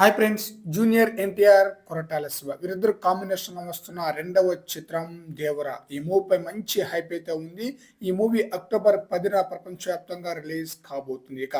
Hi friends junior NTR Koratala Siva. వీరిద్దరు combination వస్తున్న రెండవ చిత్రం దేవర. ఈ మూవీపై మంచి హైప్ అయితే ఉంది. ఈ మూవీ అక్టోబర్ పదిన ప్రపంచవ్యాప్తంగా రిలీజ్ కాబోతుంది. ఇక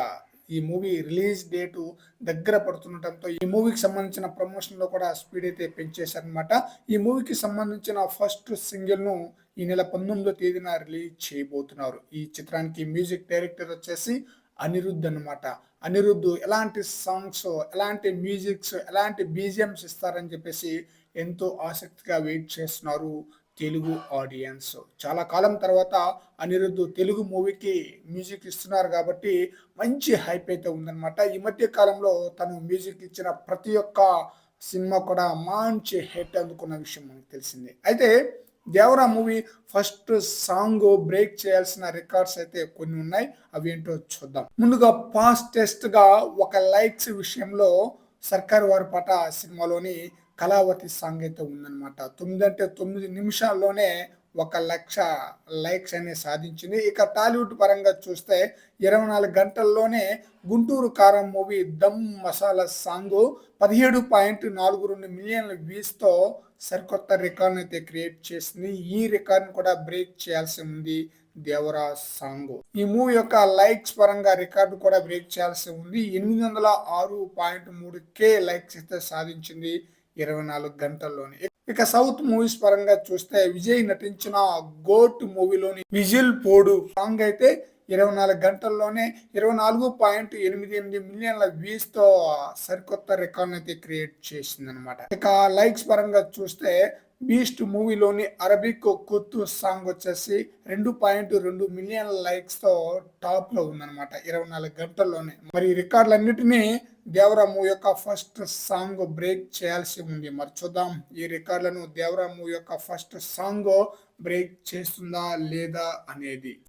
ఈ మూవీ రిలీజ్ డేటు దగ్గర పడుతుండటంతో ఈ మూవీకి సంబంధించిన ప్రమోషన్లో కూడా స్పీడ్ అయితే పెంచేశారనమాట ఈ మూవీకి సంబంధించిన ఫస్ట్ సింగిల్ను ఈ నెల పంతొమ్మిదో తేదీన రిలీజ్ చేయబోతున్నారు. ఈ చిత్రానికి మ్యూజిక్ డైరెక్టర్ వచ్చేసి అనిరుద్ధ్ అన్నమాట. అనిరుద్ధ్ ఎలాంటి సాంగ్స్ ఎలాంటి మ్యూజిక్స్ ఎలాంటి బీజిఎంస్ ఇస్తారని చెప్పేసి ఎంతో ఆసక్తిగా వెయిట్ చేస్తున్నారు తెలుగు ఆడియన్స్ చాలా కాలం తర్వాత అనిరుద్ధ్ తెలుగు మూవీకి మ్యూజిక్ ఇస్తున్నారు కాబట్టి మంచి హైప్ అయితే ఉందన్నమాట. ఈ మధ్య కాలంలో తను మ్యూజిక్ ఇచ్చిన ప్రతి ఒక్క సినిమా కూడా మంచి హిట్ అందుకున్న విషయం మనకు తెలిసింది. అయితే Devara movie first song break చేయాల్సిన రికార్డ్స్ అయితే కొన్ని ఉన్నాయి. అవి ఏంటో చూద్దాం. ముందుగా ఫాస్టెస్ట్గా ఒక లైక్స్ విషయంలో సర్కార్ వారి పాట సినిమాలోని కళావతి సాంగ్ అయితే ఉందన్నమాట. తొమ్మిది అంటే తొమ్మిది నిమిషాల్లోనే ఒక లక్ష లైక్స్ అనేది సాధించింది. ఇక టాలీవుడ్ పరంగా చూస్తే ఇరవై నాలుగు గంటల్లోనే గుంటూరు కారం మూవీ దమ్ మసాలా సాంగ్ పదిహేడు పాయింట్ నాలుగు రెండు మిలియన్ల వ్యూస్తో సరికొత్త రికార్డ్ అయితే క్రియేట్ చేసింది. ఈ రికార్డ్ని కూడా బ్రేక్ చేయాల్సి ఉంది దేవరా సాంగ్. ఈ మూవీ యొక్క లైక్స్ పరంగా రికార్డు కూడా బ్రేక్ చేయాల్సి ఉంది. ఎనిమిది వందల ఆరు పాయింట్ మూడు కే లైక్స్ అయితే సాధించింది ఇరవై నాలుగు గంటల్లోనే. ఇక సౌత్ మూవీస్ పరంగా చూస్తే విజయ్ నటించిన గోట్ మూవీలోని విజిల్ పోడు సాంగ్ అయితే ఇరవై నాలుగు గంటల్లోనే ఇరవై నాలుగు పాయింట్ ఎనిమిది ఎనిమిది మిలియన్ల వ్యూస్తో సరికొత్త రికార్డ్ అయితే క్రియేట్ చేసింది అనమాట ఇక లైక్స్ పరంగా చూస్తే బీస్ట్ మూవీలోని అరబిక్ కుత్తు సాంగ్ వచ్చేసి రెండు పాయింట్ రెండు మిలియన్ లైక్స్తో టాప్లో ఉందన్నమాట ఇరవై నాలుగు గంటల్లోనే. మరి రికార్డులన్నిటినీ దేవరా మూవీ యొక్క ఫస్ట్ సాంగ్ బ్రేక్ చేయాల్సి ఉంది. మరి చూద్దాం ఈ రికార్డులను దేవరా మూవీ యొక్క ఫస్ట్ సాంగ్ బ్రేక్ చేస్తుందా లేదా అనేది.